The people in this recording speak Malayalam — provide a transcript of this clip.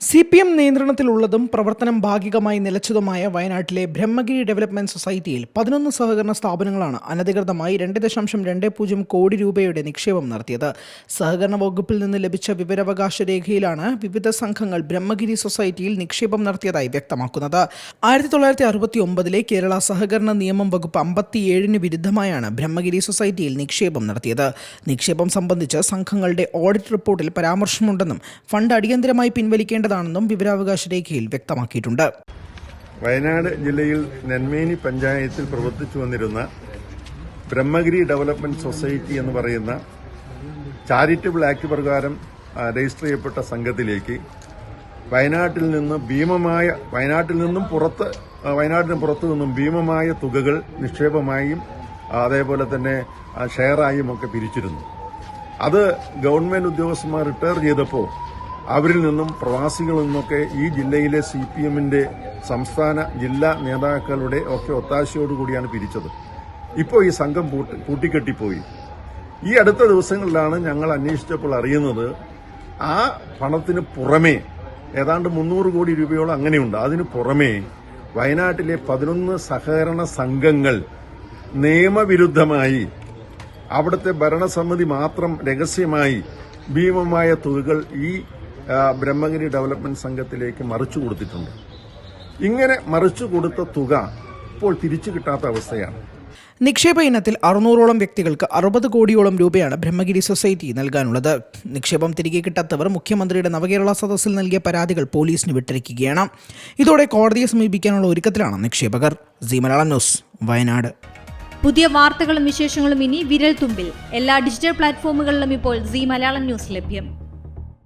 സി പി എം നിയന്ത്രണത്തിലുള്ളതും പ്രവർത്തനം ഭാഗികമായി നിലച്ചതുമായ വയനാട്ടിലെ ബ്രഹ്മഗിരി ഡെവലപ്മെന്റ് സൊസൈറ്റിയിൽ പതിനൊന്ന് സഹകരണ സ്ഥാപനങ്ങളാണ് അനധികൃതമായി രണ്ട് ദശാംശം രണ്ട് പൂജ്യം കോടി രൂപയുടെ നിക്ഷേപം നടത്തിയത്. സഹകരണ വകുപ്പിൽ നിന്ന് ലഭിച്ച വിവരാവകാശ രേഖയിലാണ് വിവിധ സംഘങ്ങൾ ബ്രഹ്മഗിരി സൊസൈറ്റിയിൽ നിക്ഷേപം നടത്തിയതായി വ്യക്തമാക്കുന്നത്. ആയിരത്തി തൊള്ളായിരത്തി അറുപത്തി ഒമ്പതിലെ കേരള സഹകരണ നിയമം വകുപ്പ് അമ്പത്തിയേഴിന് വിരുദ്ധമായാണ് ബ്രഹ്മഗിരി സൊസൈറ്റിയിൽ നിക്ഷേപം നടത്തിയത്. നിക്ഷേപം സംബന്ധിച്ച് സംഘങ്ങളുടെ ഓഡിറ്റ് റിപ്പോർട്ടിൽ പരാമർശമുണ്ടെന്നും ഫണ്ട് അടിയന്തരമായി പിൻവലിക്കേണ്ടതാണെന്നും വിവരാവകാശ രേഖയിൽ വ്യക്തമാക്കിയിട്ടുണ്ട്. വയനാട് ജില്ലയിൽ നെന്മേനി പഞ്ചായത്തിൽ പ്രവർത്തിച്ചു വന്നിരുന്ന ബ്രഹ്മഗിരി ഡെവലപ്മെന്റ് സൊസൈറ്റി എന്ന് പറയുന്ന ചാരിറ്റബിൾ ആക്ട് പ്രകാരം രജിസ്റ്റർ ചെയ്യപ്പെട്ട സംഘത്തിലേക്ക് വയനാട്ടിൽ നിന്ന് ഭീമമായ വയനാട്ടിൽ നിന്നും പുറത്ത് വയനാട്ടിന് പുറത്തു നിന്നും ഭീമമായ തുകകൾ നിക്ഷേപമായും അതേപോലെ തന്നെ ഷെയറായും ഒക്കെ പിരിച്ചിരുന്നു. അത് ഗവൺമെന്റ് ഉദ്യോഗസ്ഥന്മാർ റിട്ടയർ ചെയ്തപ്പോൾ അവരിൽ നിന്നും പ്രവാസികളിൽ നിന്നൊക്കെ ഈ ജില്ലയിലെ സി പി എമ്മിന്റെ സംസ്ഥാന ജില്ലാ നേതാക്കളുടെ ഒക്കെ ഒത്താശയോടുകൂടിയാണ് പിരിച്ചത്. ഇപ്പോൾ ഈ സംഘം പൂട്ടി- പൂട്ടിക്കെട്ടിപ്പോയി. ഈ അടുത്ത ദിവസങ്ങളിലാണ് ഞങ്ങൾ അന്വേഷിച്ചപ്പോൾ അറിയുന്നത് ആ പണത്തിന് പുറമേ ഏതാണ്ട് മുന്നൂറ് കോടി രൂപയോളം അങ്ങനെയുണ്ട്. അതിന് പുറമേ വയനാട്ടിലെ പതിനൊന്ന് സഹകരണ സംഘങ്ങൾ നിയമവിരുദ്ധമായി അവിടുത്തെ ഭരണസമിതി മാത്രം രഹസ്യമായി ഭീമമായ തുകകൾ ഈ ബ്രഹ്മഗിരി ഡെവലപ്മെന്റ് സംഘത്തിലേക്ക് മറിച്ചു കൊടുത്തിട്ടുണ്ട്. ഇങ്ങനെ മറിച്ചു കൊടുത്ത തുക ഇപ്പോൾ തിരിച്ചു കിട്ടാത്ത അവസ്ഥയാണ്. നിക്ഷേപ ഇനത്തിൽ അറുന്നൂറോളം വ്യക്തികൾക്ക് അറുപത് കോടിയോളം രൂപയാണ് ബ്രഹ്മഗിരി സൊസൈറ്റി നൽകാനുള്ളത്. നിക്ഷേപം തിരികെ കിട്ടാത്തവർ മുഖ്യമന്ത്രിയുടെ നവകേരള സദസ്സിൽ നൽകിയ പരാതികൾ പോലീസിന് വിട്ടിരിക്കുകയാണ് ഇതോടെ കോടതിയെ സമീപിക്കാനുള്ള ഒരുക്കത്തിലാണ് നിക്ഷേപകർ. C Malayalam news Wayanad. പുതിയ വാർത്തകളും വിശേഷങ്ങളും ഇനി വിരൽ തുമ്പിൽ. എല്ലാ ഡിജിറ്റൽ പ്ലാറ്റ്ഫോമുകളിലും ഇപ്പോൾ സി മലയാളം ന്യൂസ് ലഭ്യം.